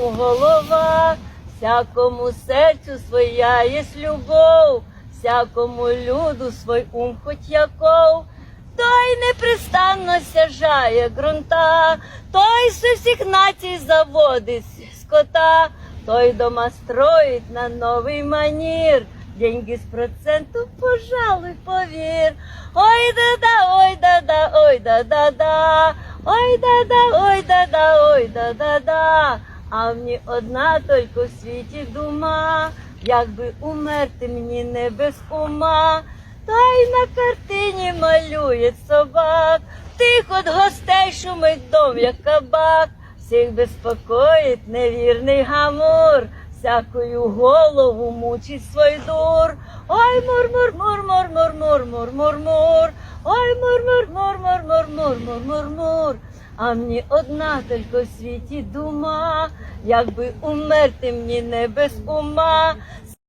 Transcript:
голова, всякому серцю своя є любов, всякому люду свой ум хоть яков. Той непрестанно сяжає ґрунта, той з всіх націй заводить скота, той дома строїть на новий манір. Деньги з проценту, пожалуй, повір. Ой да-да, ой да-да, ой да-да-да, ой да-да, ой да-да, ой да-да-да. А мені одна тільки в світі дума, як би умерти мені не без ума. Та й на картині малює собак, тих от гостей шумить дом, як кабак, всіх безпокоїть невірний гамур, всякою голову мучить свой дур. Ой, мур, мур, мур, мур, мур, мур, мур, мур. А мені одна тільки в світі дума, якби умерти мені не без ума,